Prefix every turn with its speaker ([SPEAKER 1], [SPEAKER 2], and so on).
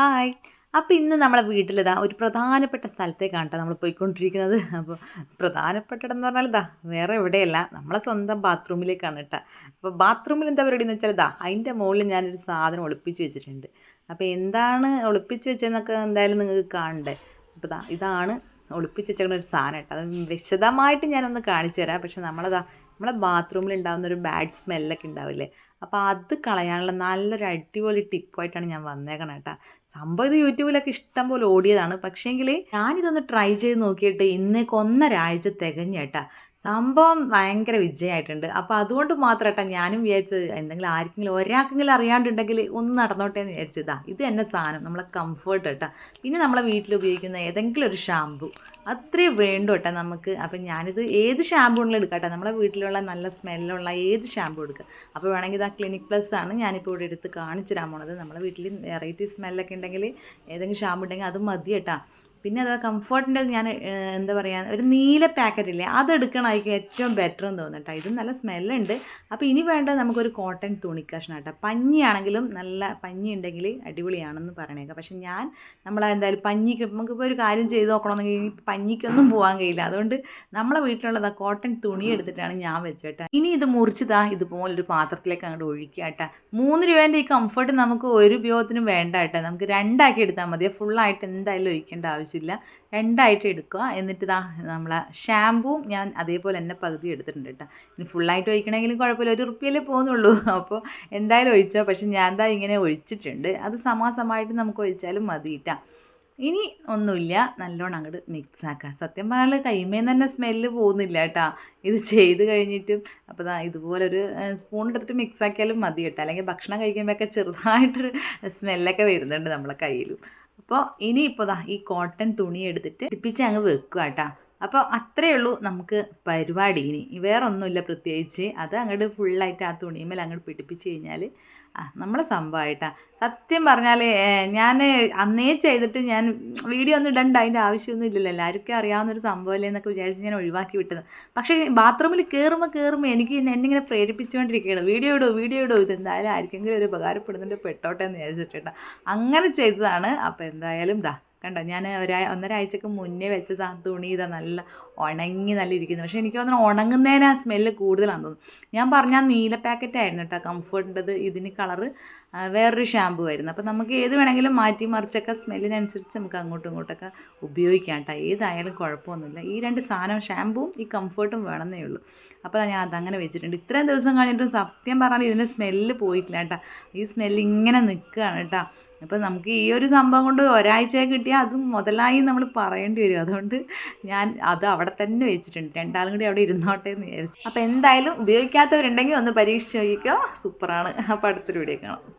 [SPEAKER 1] Hi. അപ്പോൾ ഇന്ന് നമ്മളെ വീട്ടിലിതാ ഒരു പ്രധാനപ്പെട്ട സ്ഥലത്തേക്കാണ് കേട്ടോ നമ്മൾ പോയിക്കൊണ്ടിരിക്കുന്നത്. അപ്പോൾ പ്രധാനപ്പെട്ടതെന്ന് പറഞ്ഞാൽ ഇതാ വേറെ എവിടെയല്ല നമ്മളെ സ്വന്തം ബാത്റൂമിലേക്കാണ് കേട്ടോ അപ്പോൾ ബാത്റൂമിൽ എന്താ പരിപാടി എന്ന് വെച്ചാൽ ഇതാ അതിന്റെ മുകളിൽ ഞാനൊരു സാധനം ഒളിപ്പിച്ച് വെച്ചിട്ടുണ്ട്. അപ്പോൾ എന്താണ് ഒളിപ്പിച്ച് വെച്ചതെന്നൊക്കെ എന്തായാലും നിങ്ങൾക്ക് കാണണ്ടേ? അപ്പോൾ ഇതാ ഇതാണ് ഒളിപ്പിച്ച് വെച്ചേക്കുന്ന ഒരു സാധനം കേട്ടോ അത് വിശദമായിട്ട് ഞാനൊന്ന് കാണിച്ചു തരാം. പക്ഷെ നമ്മളതാ നമ്മളെ ബാത്റൂമിൽ ഉണ്ടാകുന്ന ഒരു ബാഡ് സ്മെല്ലൊക്കെ ഉണ്ടാവില്ലേ അപ്പോൾ അത് കളയാനുള്ള നല്ലൊരു അടിപൊളി ടിപ്പായിട്ടാണ് ഞാൻ വന്നേക്കണം കേട്ടോ സംഭവം ഇത് യൂട്യൂബിലൊക്കെ ഇഷ്ടം പോലെ ഓടിയതാണ്. പക്ഷേങ്കിൽ ഞാനിതൊന്ന് ട്രൈ ചെയ്ത് നോക്കിയിട്ട് ഇന്നേക്ക് ഒന്നരാഴ്ച തികഞ്ഞ കേട്ടാ സംഭവം ഭയങ്കര വിജയമായിട്ടുണ്ട് അപ്പോൾ അതുകൊണ്ട് മാത്രം കേട്ടോ ഞാനും വിചാരിച്ചത് എന്തെങ്കിലും ആർക്കെങ്കിലും ഒരാൾക്കെങ്കിലും അറിയാണ്ടുണ്ടെങ്കിൽ ഒന്ന് നടന്നോട്ടെ എന്ന് വിചാരിച്ചതാ ഇത് തന്നെ സാധനം. നമ്മളെ കംഫർട്ട് കേട്ടോ പിന്നെ നമ്മളെ വീട്ടിൽ ഉപയോഗിക്കുന്ന ഏതെങ്കിലും ഒരു ഷാമ്പു അത്രേ വേണ്ടു കേട്ടോ നമുക്ക്. അപ്പം ഞാനിത് ഏത് ഷാമ്പു ഉണ്ടെങ്കിലും എടുക്കാം കേട്ടോ നമ്മളെ വീട്ടിലുള്ള നല്ല സ്മെല്ലുള്ള ഏത് ഷാമ്പൂ എടുക്കുക. അപ്പോൾ വേണമെങ്കിൽ ഇതാ ക്ലിനിക് പ്ലസ് ആണ് ഞാനിപ്പോൾ ഇവിടെ എടുത്ത് കാണിച്ചു തരാൻ പോണത്. നമ്മളെ വീട്ടിൽ വെറൈറ്റി സ്മെല്ലൊക്കെ ഉണ്ടെങ്കിൽ ഏതെങ്കിലും ഷാമ്പു ഉണ്ടെങ്കിൽ അത് മതി കേട്ടോ. പിന്നെ അഥവാ കംഫർട്ടിന്റെ ഞാൻ എന്താ പറയുക ഒരു നീല പാക്കറ്റ് ഇല്ലേ അതെടുക്കണമായിരിക്കും ഏറ്റവും ബെറ്റർ എന്ന് തോന്നുന്നു ഇതും നല്ല സ്മെല്ലുണ്ട് അപ്പോൾ ഇനി വേണ്ടത് നമുക്കൊരു കോട്ടൺ തുണിക്കഷ്ണം കേട്ടോ പഞ്ഞിയാണെങ്കിലും നല്ല പഞ്ഞി ഉണ്ടെങ്കിൽ അടിപൊളിയാണെന്ന് പറയണേക്കാം. പക്ഷെ ഞാൻ നമ്മൾ എന്തായാലും പഞ്ഞിക്ക് നമുക്കിപ്പോൾ ഒരു കാര്യം ചെയ്ത് നോക്കണമെന്നെങ്കിൽ പഞ്ഞിക്കൊന്നും പോകാൻ കഴിയില്ല. അതുകൊണ്ട് നമ്മളെ വീട്ടിലുള്ളത് കോട്ടൺ തുണി എടുത്തിട്ടാണ് ഞാൻ വെച്ചേട്ടാ ഇനി ഇത് മുറിച്ചതാ ഇതുപോലൊരു പാത്രത്തിലേക്ക് അങ്ങോട്ട് ഒഴിക്കുക കേട്ടോ മൂന്ന് രൂപേന്റെ ഈ കംഫർട്ട് നമുക്ക് ഒരു ഉപയോഗത്തിനും വേണ്ട കേട്ടോ നമുക്ക് രണ്ടാക്കി എടുത്താൽ മതി. ഫുള്ളായിട്ട് എന്തായാലും ഒഴിക്കേണ്ട ആവശ്യം ആവശ്യമില്ല. രണ്ടായിട്ട് എടുക്കുക. എന്നിട്ട് ഇതാ നമ്മളെ ഷാമ്പൂവും ഞാൻ അതേപോലെ തന്നെ പകുതി എടുത്തിട്ടുണ്ട് കേട്ടോ. ഇനി ഫുള്ളായിട്ട് ഒഴിക്കണമെങ്കിലും കുഴപ്പമില്ല. ഒരു റുപ്യയിലേ പോകുന്നുള്ളൂ. അപ്പോൾ എന്തായാലും ഒഴിച്ചോ. പക്ഷെ ഞാൻ എന്താ ഇങ്ങനെ ഒഴിച്ചിട്ടുണ്ട്. അത് സമാസമായിട്ട് നമുക്ക് ഒഴിച്ചാലും മതി കേട്ടോ. ഇനി ഒന്നുമില്ല. നല്ലോണം അങ്ങോട്ട് മിക്സ് ആക്കുക സത്യം പറഞ്ഞാൽ കൈമേന്ന് തന്നെ സ്മെല്ല് പോകുന്നില്ല കേട്ടോ. ഇത് ചെയ്ത് കഴിഞ്ഞിട്ടും അപ്പോൾ ദാ ഇതുപോലൊരു സ്പൂൺ എടുത്തിട്ട് മിക്സ് ആക്കിയാലും മതി കേട്ടോ. അല്ലെങ്കിൽ ഭക്ഷണം കഴിക്കുമ്പോഴൊക്കെ ചെറുതായിട്ടൊരു സ്മെല്ലൊക്കെ വരുന്നുണ്ട് നമ്മളെ കയ്യിലും. അപ്പോൾ ഇനി ഇപ്പോൾ ദാ ഈ കോട്ടൺ തുണി എടുത്തിട്ട് ടിപ്പിച്ച് അങ്ങ് വെക്കുക കേട്ടോ അപ്പോൾ അത്രയേ ഉള്ളൂ നമുക്ക് പരിപാടി. ഇനി വേറെ ഒന്നുമില്ല പ്രത്യേകിച്ച്. അത് അങ്ങോട്ട് ഫുള്ളായിട്ട് ആ തുണിമേൽ അങ്ങോട്ട് പിടിപ്പിച്ച് കഴിഞ്ഞാൽ നമ്മളെ സംഭവമായിട്ടാണ് സത്യം പറഞ്ഞാൽ ഞാൻ അന്നേ ചെയ്തിട്ട് ഞാൻ വീഡിയോ ഒന്നും ഇടണ്ട അതിന്റെ ആവശ്യമൊന്നും ഇല്ലല്ലോ. എല്ലാവർക്കും അറിയാവുന്നൊരു സംഭവമല്ലേ എന്നൊക്കെ വിചാരിച്ച് ഞാൻ ഒഴിവാക്കി വിട്ടത്. പക്ഷേ ബാത്റൂമിൽ കയറുമ്പോൾ കയറുമ്പോൾ എനിക്ക് എന്നെ ഇങ്ങനെ പ്രേരിപ്പിച്ചുകൊണ്ടിരിക്കുകയാണ്. വീഡിയോ ഇടൂ വീഡിയോ ഇടൂ. ഇത് എന്തായാലും ആർക്കെങ്കിലും ഒരു ഉപകാരപ്പെടുന്നുണ്ട് പെട്ടോട്ടെ എന്ന് വിചാരിച്ചിട്ടാണ് അങ്ങനെ ചെയ്തതാണ്. അപ്പോൾ എന്തായാലും ദാ കണ്ടോ? ഞാൻ ഒരാ ഒന്നരാഴ്ചക്ക് മുന്നേ വെച്ചത് ആ തുണി ഇതാ നല്ല ഉണങ്ങി നല്ല ഇരിക്കുന്നത് പക്ഷേ എനിക്ക് തോന്നുന്നു ഉണങ്ങുന്നതിന് ആ സ്മെല്ല് കൂടുതലാണെന്ന് തോന്നുന്നു. ഞാൻ പറഞ്ഞാൽ നീല പാക്കറ്റായിരുന്നു കേട്ടോ കംഫർട്ടിന്റെത് ഇതിന് കളറ് വേറൊരു ഷാമ്പു ആയിരുന്നു. അപ്പോൾ നമുക്ക് ഏത് വേണമെങ്കിലും മാറ്റി മറിച്ചൊക്കെ സ്മെല്ലിനനുസരിച്ച് നമുക്ക് അങ്ങോട്ടും ഇങ്ങോട്ടൊക്കെ ഉപയോഗിക്കാം കേട്ടോ. ഏതായാലും കുഴപ്പമൊന്നുമില്ല. ഈ രണ്ട് സാധനം ഷാമ്പുവും ഈ കംഫർട്ടും വേണമെന്നേ ഉള്ളൂ. അപ്പോൾ ഞാൻ അതങ്ങനെ വെച്ചിട്ടുണ്ട്. ഇത്രയും ദിവസം കഴിഞ്ഞിട്ട് സത്യം പറഞ്ഞാൽ ഇതിന്റെ സ്മെല്ല് പോയിട്ടില്ല കേട്ടോ. ഈ സ്മെല്ല് ഇങ്ങനെ നിൽക്കുകയാണ് കേട്ടോ. അപ്പോൾ നമുക്ക് ഈ ഒരു സംഭവം കൊണ്ട് ഒരാഴ്ച കിട്ടിയാൽ അത് മുതലായി നമ്മൾ പറയേണ്ടി വരും. അതുകൊണ്ട് ഞാൻ അത് അവിടെ തന്നെ വെച്ചിട്ടുണ്ട്. രണ്ടാളും കൂടി അവിടെ ഇരുന്നോട്ടെ എന്ന് വിചാരിച്ചു. അപ്പോൾ എന്തായാലും ഉപയോഗിക്കാത്തവരുണ്ടെങ്കിൽ ഒന്ന് പരീക്ഷിച്ച് നോക്കിക്കോ. സൂപ്പറാണ്. അപ്പോൾ അടുത്തൊരു വീഡിയോ കാണാം.